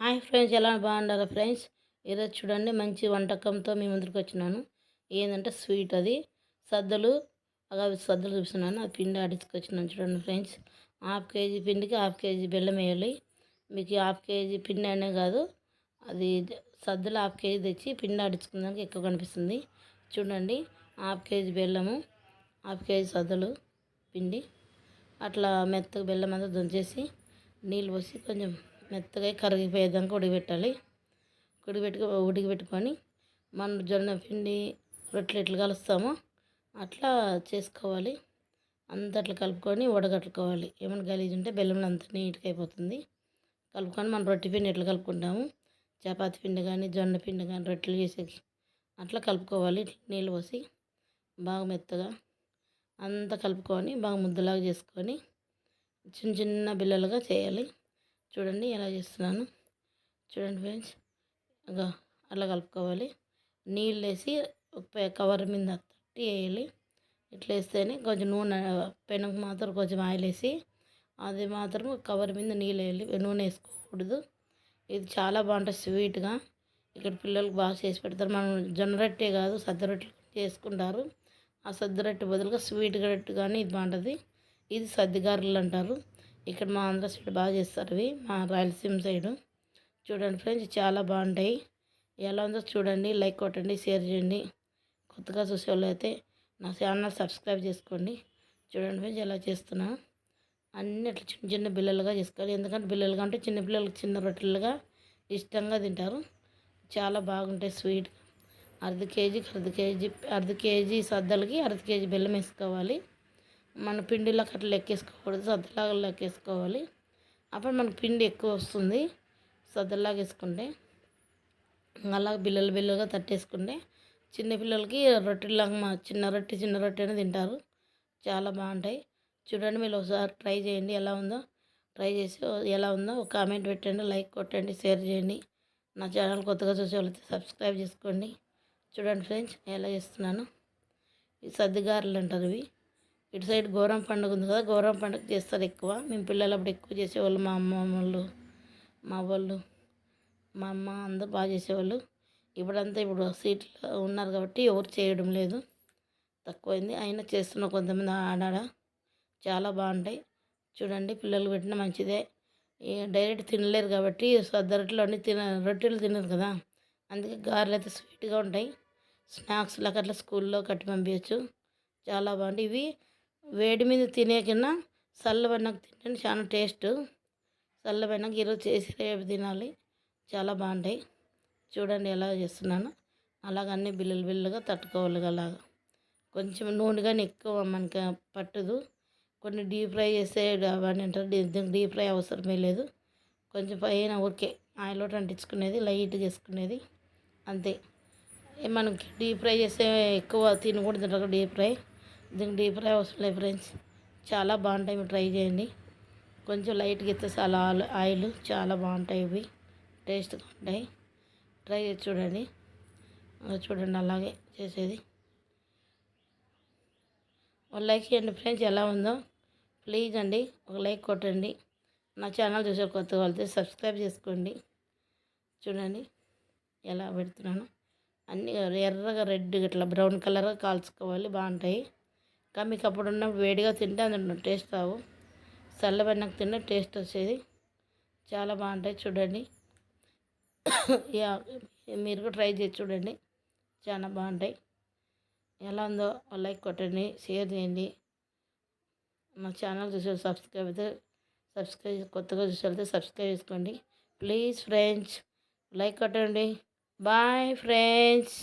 Hi friends ఎలా బాగుండాలి friends? ఈరోజు చూడండి మంచి వంటకంతో మీ ముందుకు వచ్చినాను. ఏంటంటే స్వీట్ అది. సద్దలు అవి సద్దలు చూపిస్తున్నాను. ఆ పిండి ఆడించుకొచ్చినాను చూడండి ఫ్రెండ్స్. హాఫ్ కేజీ పిండికి హాఫ్ కేజీ బెల్లం వేయాలి. మీకు హాఫ్ కేజీ పిండి అనే కాదు అది సద్దలు హాఫ్ కేజీ తెచ్చి పిండి ఆడించుకున్నాక ఎక్కువ కనిపిస్తుంది. చూడండి హాఫ్ కేజీ బెల్లము హాఫ్ కేజీ సద్దలు పిండి. అట్లా మెత్తగా బెల్లం అంతా దంచేసి నీళ్ళు పోసి కొంచెం మెత్తగా కరిగిపోయేదాకా ఉడకబెట్టాలి ఉడకబెట్టుకు ఉడికబెట్టుకొని మనం జొన్న పిండి రొట్టెలు ఎట్లా కలుస్తామో అట్లా చేసుకోవాలి. అంత అట్లా కలుపుకొని వడగట్టుకోవాలి. ఏమైనా గలీజ్ ఉంటే బెల్లం అంత నీట్గా అయిపోతుంది. కలుపుకొని మనం రొట్టె పిండి ఎట్లా కలుపుకుంటాము? చపాతి పిండి కానీ జొన్న పిండి కానీ రొట్టెలు చేసేకి అట్లా కలుపుకోవాలి. నీళ్ళు పోసి బాగా మెత్తగా అంతా కలుపుకొని బాగా ముద్దలాగా చేసుకొని చిన్న చిన్న బిల్లలుగా చేయాలి. చూడండి ఎలా చేస్తున్నాను. చూడండి ఫ్రెండ్స్ ఇంకా అలా కలుపుకోవాలి. నీళ్ళు వేసి కవర్ మీద తట్టి వేయాలి. ఇట్లా వేస్తేనే కొంచెం నూనె పెనకు మాత్రం కొంచెం ఆయిల్ వేసి అది మాత్రం కవర్ మీద నీళ్ళు వేయాలి. నూనె వేసుకోకూడదు. ఇది చాలా బాగుంటుంది స్వీట్గా. ఇక్కడ పిల్లలకు బాగా చేసి పెడతారు. మనం జొన్న రొట్టె కాదు సద్ద రొట్టె చేసుకుంటారు. ఆ సద్ద రొట్టె బదులుగా స్వీట్ రొట్టె కానీ ఇది బాగుంటుంది. ఇది సర్దిగారులు అంటారు. ఇక్కడ మా ఆంధ్ర సైడ్ బాగా చేస్తారు ఇవి మా రాయలసీమ సైడు. చూడండి ఫ్రెండ్స్ చాలా బాగుంటాయి. ఎలా ఉందో చూడండి లైక్ కొట్టండి షేర్ చేయండి. కొత్తగా చూసే వాళ్ళు అయితే నా ఛానల్ సబ్స్క్రైబ్ చేసుకోండి. చూడండి ఫ్రెండ్స్ ఎలా చేస్తున్నా. అన్నీ అట్లా చిన్న చిన్న బిల్లలుగా చేసుకోవాలి. ఎందుకంటే బిల్లలుగా అంటే చిన్నపిల్లలకు చిన్న రొట్టెలుగా ఇష్టంగా తింటారు. చాలా బాగుంటాయి స్వీట్. అర్ధ కేజీకి అర్ధ కేజీ అర్ధ కేజీ సద్దలకి అర్ధ కేజీ బెల్లం వేసుకోవాలి. మన పిండిలోకి అట్లా లెక్కేసుకోకూడదు సద్దలాగా లెక్కేసుకోవాలి. అప్పుడు మనకు పిండి ఎక్కువ వస్తుంది సద్దలాగా వేసుకుంటే. అలా బిల్లలు బిల్లలుగా తట్టేసుకుంటే చిన్నపిల్లలకి రొట్టెలాగా మా చిన్న రొట్టె చిన్న రొట్టెనే తింటారు. చాలా బాగుంటాయి. చూడండి మీరు ఒకసారి ట్రై చేయండి ఎలా ఉందో. ట్రై చేసి ఎలా ఉందో ఒక కామెంట్ పెట్టండి లైక్ కొట్టండి షేర్ చేయండి. నా ఛానల్ కొత్తగా చూసే వాళ్ళైతే సబ్స్క్రైబ్ చేసుకోండి. చూడండి ఫ్రెండ్స్ ఎలా చేస్తున్నాను? ఈ సర్దిగారులు అంటారు ఇవి. ఇటు సైడ్ గౌరవం పండుగ ఉంది కదా గౌరవం పండుగ చేస్తారు ఎక్కువ. మేము పిల్లలు అప్పుడు ఎక్కువ చేసేవాళ్ళు మా అమ్మ వాళ్ళు మా వాళ్ళు మా అమ్మ అందరు బాగా చేసేవాళ్ళు. ఇప్పుడంతా ఇప్పుడు సీట్లో ఉన్నారు కాబట్టి ఎవరు చేయడం లేదు. తక్కువైంది. అయినా చేస్తున్న కొంతమంది ఆడాడ. చాలా బాగుంటాయి. చూడండి పిల్లలు పెట్టిన మంచిదే. డైరెక్ట్ తినలేరు కాబట్టి సద్ద రొట్టెలు అన్నీ తిన రొట్టెలు తినరు కదా. అందుకే గారెలు అయితే స్వీట్గా ఉంటాయి. స్నాక్స్ లాగా అట్లా స్కూల్లో కట్టి పంపించచ్చు చాలా బాగుంటాయి. ఇవి వేడి మీద తినే కన్నా చల్లబడినాక తింటే చాలా టేస్ట్. చల్లబడినాక ఈరోజు చేసి రేపు తినాలి. చాలా బాగుంటాయి. చూడండి ఎలా చేస్తున్నాను. అలాగ అన్ని బిల్లులు బిల్లుగా తట్టుకోవాలి అలాగా. కొంచెం నూనె కానీ ఎక్కువ మనకి పట్టదు. కొన్ని డీప్ ఫ్రై చేస్తే అవన్నీ అంటారు. డీప్ ఫ్రై అవసరమే లేదు. కొంచెం పైన ఓకే. ఆయిల్ ఒకటి అంటించుకునేది లైట్గా చేసుకునేది అంతే. మనకి డీప్ ఫ్రై చేస్తే ఎక్కువ తినకూడదు తింటారు డీప్ ఫ్రై. దీనికి డీప్ ఫ్రై అవసరం లేదు ఫ్రెండ్స్ చాలా బాగుంటాయి మీరు ట్రై చేయండి. కొంచెం లైట్గా ఇస్తే చాలా ఆయిల్ చాలా బాగుంటాయి ఇవి. టేస్ట్గా ఉంటాయి. ట్రై చేసి చూడండి. చూడండి అలాగే చేసేది. ఒక లైక్ చేయండి ఫ్రెండ్స్ ఎలా ఉందో. ప్లీజ్ అండి ఒక లైక్ కొట్టండి. నా ఛానల్ చూసే కొత్త వాళ్ళతో సబ్స్క్రైబ్ చేసుకోండి. చూడండి ఎలా పెడుతున్నాను. అన్నీ ఎర్రగా రెడ్ ఇట్లా బ్రౌన్ కలర్గా కాల్చుకోవాలి బాగుంటాయి. కానీ మీకు అప్పుడు ఉన్న వేడిగా తింటే అందులో టేస్ట్ రావు. చల్లబడినాక తింటే టేస్ట్ వచ్చేది. చాలా బాగుంటాయి చూడండి. మీరు కూడా ట్రై చేసి చూడండి. చాలా బాగుంటాయి. ఎలా ఉందో లైక్ కొట్టండి షేర్ చేయండి. మా ఛానల్ చూసే సబ్స్క్రైబ్ అయితే సబ్స్క్రైబ్ కొత్తగా చూసే సబ్స్క్రైబ్ చేసుకోండి. ప్లీజ్ ఫ్రెండ్స్ లైక్ కొట్టండి. Bye friends.